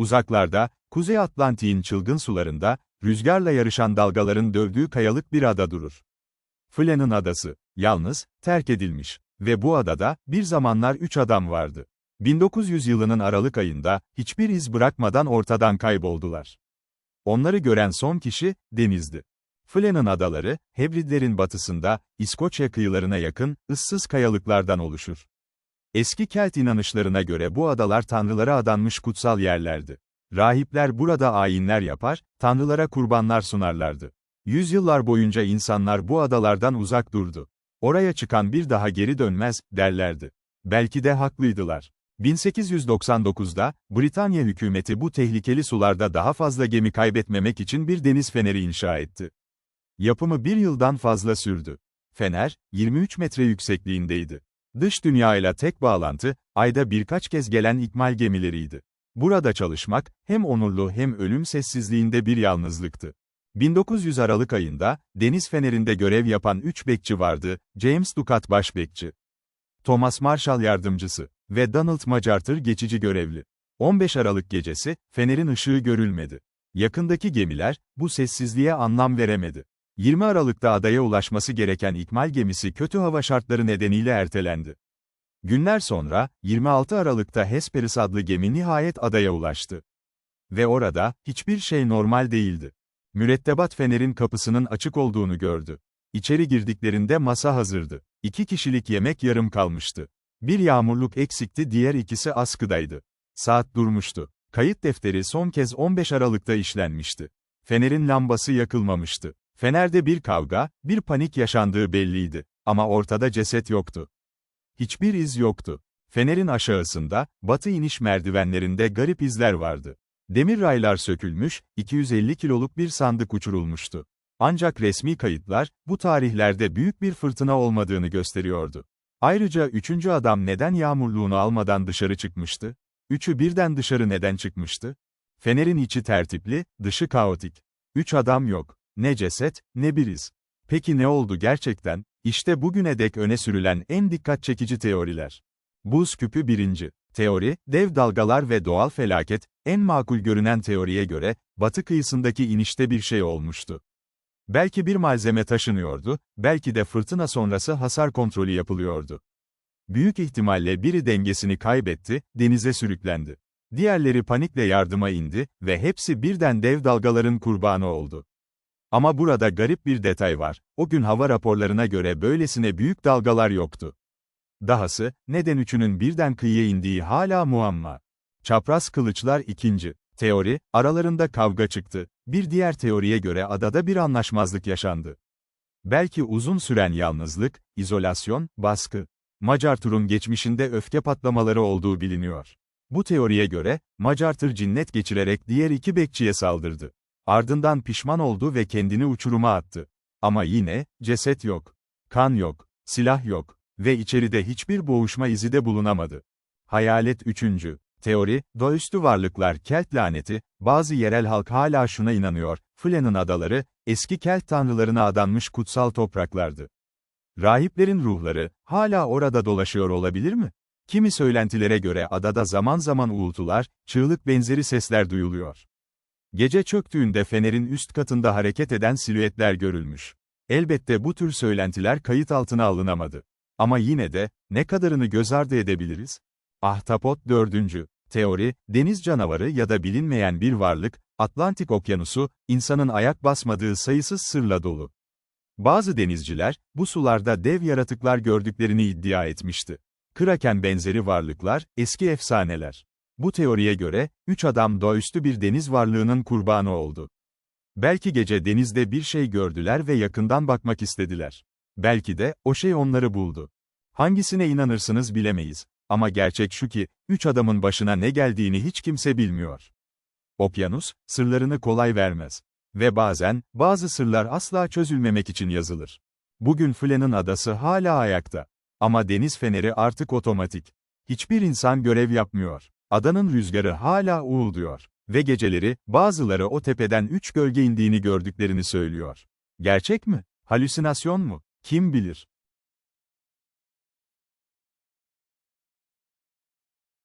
Uzaklarda, Kuzey Atlantik'in çılgın sularında, rüzgarla yarışan dalgaların dövdüğü kayalık bir ada durur. Flan'ın adası, yalnız, terk edilmiş ve bu adada, bir zamanlar üç adam vardı. 1900 yılının Aralık ayında, hiçbir iz bırakmadan ortadan kayboldular. Onları gören son kişi, Deniz'di. Flan'ın adaları, Hebridlerin batısında, İskoçya kıyılarına yakın, ıssız kayalıklardan oluşur. Eski Kelt inanışlarına göre bu adalar tanrılara adanmış kutsal yerlerdi. Rahipler burada ayinler yapar, tanrılara kurbanlar sunarlardı. Yüzyıllar boyunca insanlar bu adalardan uzak durdu. Oraya çıkan bir daha geri dönmez, derlerdi. Belki de haklıydılar. 1899'da, Britanya hükümeti bu tehlikeli sularda daha fazla gemi kaybetmemek için bir deniz feneri inşa etti. Yapımı bir yıldan fazla sürdü. Fener, 23 metre yüksekliğindeydi. Dış dünyayla tek bağlantı, ayda birkaç kez gelen ikmal gemileriydi. Burada çalışmak, hem onurlu hem ölüm sessizliğinde bir yalnızlıktı. 1900 Aralık ayında, Deniz Feneri'nde görev yapan 3 bekçi vardı, James Ducat başbekçi, Thomas Marshall yardımcısı ve Donald Macartır geçici görevli. 15 Aralık gecesi, Fener'in ışığı görülmedi. Yakındaki gemiler, bu sessizliğe anlam veremedi. 20 Aralık'ta adaya ulaşması gereken ikmal gemisi kötü hava şartları nedeniyle ertelendi. Günler sonra, 26 Aralık'ta Hesperus adlı gemi nihayet adaya ulaştı. Ve orada, hiçbir şey normal değildi. Mürettebat Fener'in kapısının açık olduğunu gördü. İçeri girdiklerinde masa hazırdı. İki kişilik yemek yarım kalmıştı. Bir yağmurluk eksikti diğer ikisi askıdaydı. Saat durmuştu. Kayıt defteri son kez 15 Aralık'ta işlenmişti. Fener'in lambası yakılmamıştı. Fener'de bir kavga, bir panik yaşandığı belliydi. Ama ortada ceset yoktu. Hiçbir iz yoktu. Fener'in aşağısında, batı iniş merdivenlerinde garip izler vardı. Demir raylar sökülmüş, 250 kiloluk bir sandık uçurulmuştu. Ancak resmi kayıtlar, bu tarihlerde büyük bir fırtına olmadığını gösteriyordu. Ayrıca üçüncü adam neden yağmurluğunu almadan dışarı çıkmıştı? Üçü birden dışarı neden çıkmıştı? Fener'in içi tertipli, dışı kaotik. Üç adam yok. Ne ceset, ne bir iz. Peki ne oldu gerçekten? İşte bugüne dek öne sürülen en dikkat çekici teoriler. Buz küpü birinci. Teori, dev dalgalar ve doğal felaket, en makul görünen teoriye göre, batı kıyısındaki inişte bir şey olmuştu. Belki bir malzeme taşınıyordu, belki de fırtına sonrası hasar kontrolü yapılıyordu. Büyük ihtimalle biri dengesini kaybetti, denize sürüklendi. Diğerleri panikle yardıma indi ve hepsi birden dev dalgaların kurbanı oldu. Ama burada garip bir detay var. O gün hava raporlarına göre böylesine büyük dalgalar yoktu. Dahası, neden üçünün birden kıyıya indiği hala muamma. Çapraz kılıçlar ikinci. Teori, aralarında kavga çıktı. Bir diğer teoriye göre adada bir anlaşmazlık yaşandı. Belki uzun süren yalnızlık, izolasyon, baskı. Macar turun geçmişinde öfke patlamaları olduğu biliniyor. Bu teoriye göre, Macar tır cinnet geçirerek diğer iki bekçiye saldırdı. Ardından pişman oldu ve kendini uçuruma attı. Ama yine, ceset yok. Kan yok. Silah yok. Ve içeride hiçbir boğuşma izi de bulunamadı. Hayalet 3. Teori, doğaüstü varlıklar Kelt laneti, bazı yerel halk hala şuna inanıyor, Flan'ın adaları, eski Kelt tanrılarına adanmış kutsal topraklardı. Rahiplerin ruhları, hala orada dolaşıyor olabilir mi? Kimi söylentilere göre adada zaman zaman uğultular, çığlık benzeri sesler duyuluyor. Gece çöktüğünde fenerin üst katında hareket eden silüetler görülmüş. Elbette bu tür söylentiler kayıt altına alınamadı. Ama yine de, ne kadarını göz ardı edebiliriz? Ahtapot 4. Teori, deniz canavarı ya da bilinmeyen bir varlık, Atlantik Okyanusu, insanın ayak basmadığı sayısız sırla dolu. Bazı denizciler, bu sularda dev yaratıklar gördüklerini iddia etmişti. Kraken benzeri varlıklar, eski efsaneler. Bu teoriye göre, üç adam doğaüstü bir deniz varlığının kurbanı oldu. Belki gece denizde bir şey gördüler ve yakından bakmak istediler. Belki de, o şey onları buldu. Hangisine inanırsınız bilemeyiz. Ama gerçek şu ki, üç adamın başına ne geldiğini hiç kimse bilmiyor. Okyanus, sırlarını kolay vermez. Ve bazen, bazı sırlar asla çözülmemek için yazılır. Bugün Flan'ın adası hala ayakta. Ama deniz feneri artık otomatik. Hiçbir insan görev yapmıyor. Adanın rüzgarı hala uğulduyor. Ve geceleri, bazıları o tepeden üç gölge indiğini gördüklerini söylüyor. Gerçek mi? Halüsinasyon mu? Kim bilir?